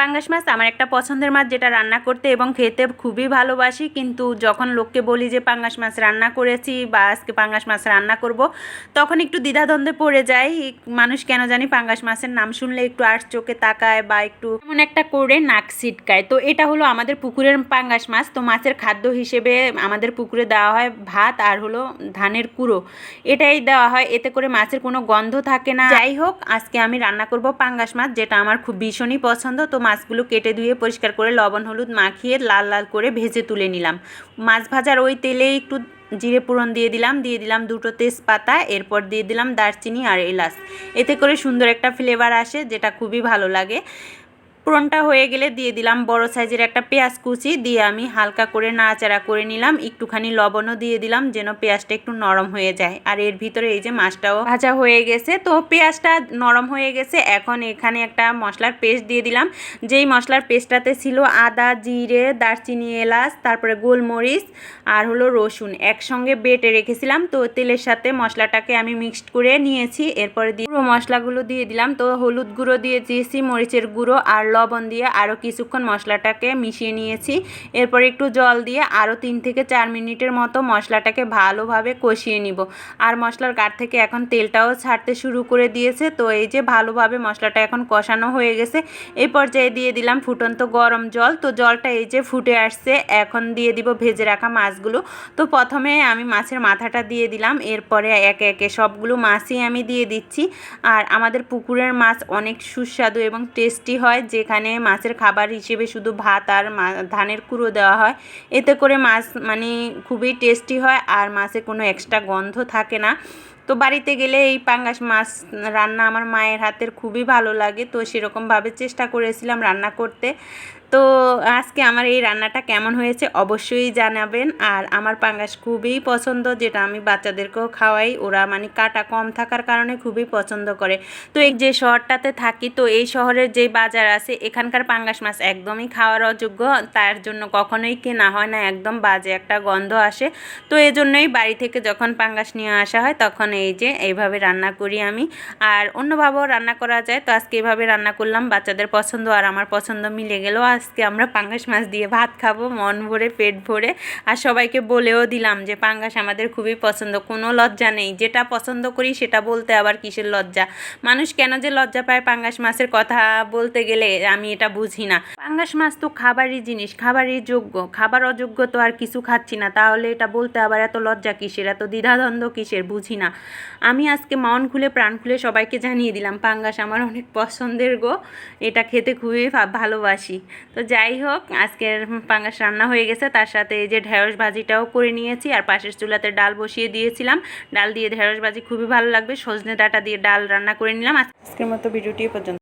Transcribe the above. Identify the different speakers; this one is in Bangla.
Speaker 1: পাঙ্গাস মাছ আমার একটা পছন্দের মাছ যেটা রান্না করতে এবং খেতে খুবই ভালোবাসি। কিন্তু যখন লোককে বলি যে পাঙ্গাস মাছ রান্না করেছি বা আজকে পাঙ্গাস মাছ রান্না করব, তখন একটু দ্বিধাদ্বন্দ্বে পড়ে যায় মানুষ কেন জানি পাঙ্গাস মাছের নাম শুনলে একটু আর চোখে তাকায় বা একটু এমন একটা করে নাক ছিটকায়। তো এটা হলো আমাদের পুকুরের পাঙ্গাস মাছ। তো মাছের খাদ্য হিসেবে আমাদের পুকুরে দেওয়া হয় ভাত আর হলো ধানের কুড়ো। এটাই দেওয়া হয়। এতে করে মাছের কোনো গন্ধ থাকে না। যাই হোক, আজকে আমি রান্না করব পাঙ্গাস মাছ, যেটা আমার খুব ভীষণই পছন্দ। তো মাছগুলো কেটে ধুয়ে পরিষ্কার করে লবণ, হলুদ মাখিয়ে লাল লাল করে ভেজে তুলে নিলাম। মাছ ভাজার ওই তেলে একটু জিরে পুরন দিয়ে দিলাম দিয়ে দিলাম দুটো তেজপাতা, এরপর দিয়ে দিলাম দারচিনি আর এলাচ। এতে করে সুন্দর একটা ফ্লেভার আসে, যেটা খুবই ভালো লাগে। পুরনটা হয়ে গেলে দিয়ে দিলাম বড় সাইজের একটা পেঁয়াজ কুচি, দিয়ে আমি হালকা করে নাড়াচাড়া করে নিলাম। একটুখানি লবণও দিয়ে দিলাম যেন পেঁয়াজটা একটু নরম হয়ে যায়। আর এর ভিতরে এই যে মাছটাও ভাজা হয়ে গেছে, তো পেঁয়াজটা নরম হয়ে গেছে। এখন এখানে একটা মশলার পেস্ট দিয়ে দিলাম। যেই মশলার পেস্টটাতে ছিল আদা, জিরে, দারচিনি, এলাচ, তারপরে গোলমরিচ আর হলো রসুন একসঙ্গে বেটে রেখেছিলাম। তো তেলের সাথে মশলাটাকে আমি মিক্সড করে নিয়েছি। এরপরে দিয়ে মশলাগুলো দিয়ে দিলাম। তো হলুদ গুঁড়ো দিয়ে দিয়েছি মরিচের গুঁড়ো আর লবণ দিয়ে আরও কিছুক্ষণ মশলাটাকে মিশিয়ে নিয়েছি। এরপর একটু জল দিয়ে আরও তিন থেকে চার মিনিটের মতো মশলাটাকে ভালোভাবে কষিয়ে নিব। আর মশলার গাঢ় থেকে এখন তেলটাও ছাড়তে শুরু করে দিয়েছে। তো এই যে ভালোভাবে মশলাটা এখন কষানো হয়ে গেছে। এই পর্যায়ে দিয়ে দিলাম ফুটন্ত গরম জল। তো জলটা এই যে ফুটে আসছে, এখন দিয়ে দিব ভেজে রাখা মাছগুলো। তো প্রথমে আমি মাছের মাথাটা দিয়ে দিলাম। এরপরে একে একে সবগুলো মাছই আমি দিয়ে দিচ্ছি। আর আমাদের পুকুরের মাছ অনেক সুস্বাদু এবং টেস্টি হয়। যেখানে মাছের খাবার হিসেবে শুধু ভাত আর ধানের কুড়ো দেওয়া হয়। এতে করে মাছ মানে খুবই টেস্টি হয় আর মাছে কোনো এক্সট্রা গন্ধ থাকে না। তো বাড়িতে গেলে এই পাঙ্গাস মাছ রান্না আমার মায়ের হাতের খুবই ভালো লাগে। তো সেরকমভাবে চেষ্টা করেছিলাম রান্না করতে। তো আজকে আমার এই রান্নাটা কেমন হয়েছে অবশ্যই জানাবেন। আর আমার পাঙ্গাস খুবই পছন্দ, যেটা আমি বাচ্চাদেরকেও খাওয়াই। ওরা মানে কাটা কম থাকার কারণে খুবই পছন্দ করে। তো এই যে শহরটাতে থাকি, তো এই শহরের যে বাজার আছে, এখানকার পাঙ্গাস মাছ একদমই খাওয়ার অযোগ্য। তার জন্য কখনোই কেনা হয় না, একদম বাজে একটা গন্ধ আসে। তো এই জন্যই বাড়ি থেকে যখন পাঙ্গাস নিয়ে আসা হয়, তখন এই যে এইভাবে রান্না করি আমি। আর অন্যভাবেও রান্না করা যায়, তো আজকে এইভাবে রান্না করলাম। বাচ্চাদের পছন্দ আর আমার পছন্দ মিলে গেল। আজকে আমরা পাঙ্গাস মাছ দিয়ে ভাত খাব, মন ভরে, পেট ভরে। আর সবাইকে বলেও দিলাম যে পাঙ্গাস আমাদের খুবই পছন্দ। কোনো লজ্জা নেই। যেটা পছন্দ করি সেটা বলতে আবার কিসের লজ্জা? মানুষ কেন যে লজ্জা পায় পাঙ্গাস মাছের কথা বলতে গেলে আমি এটা বুঝি না। পাঙ্গাস মাছ তো খাবারই জিনিস, খাবারই যোগ্য। খাবার অযোগ্য তো আর কিছু খাচ্ছি না। তাহলে এটা বলতে আবার এত লজ্জা কিসের? এত দ্বিধাদ্বন্দ্ব কিসের? বুঝি না। আমি আজকে মন খুলে, প্রাণ খুলে সবাইকে জানিয়ে দিলাম, পাঙ্গাস আমার অনেক পছন্দের গো। এটা খেতে খুবই ভালোবাসি। তো যাই হোক, আজকের পাঙ্গাস রান্না হয়ে গেছে। তার সাথে এই যে ঢেঁড়স ভাজিটাও করে নিয়েছি, আর পাশের চুলাতে ডাল বসিয়ে দিয়েছিলাম। ডাল দিয়ে ঢেঁড়স ভাজি খুবই ভালো লাগবে। সজনে ডাটা দিয়ে ডাল রান্না করে নিলাম। আজকের মতো ভিডিওটি পর্যন্ত।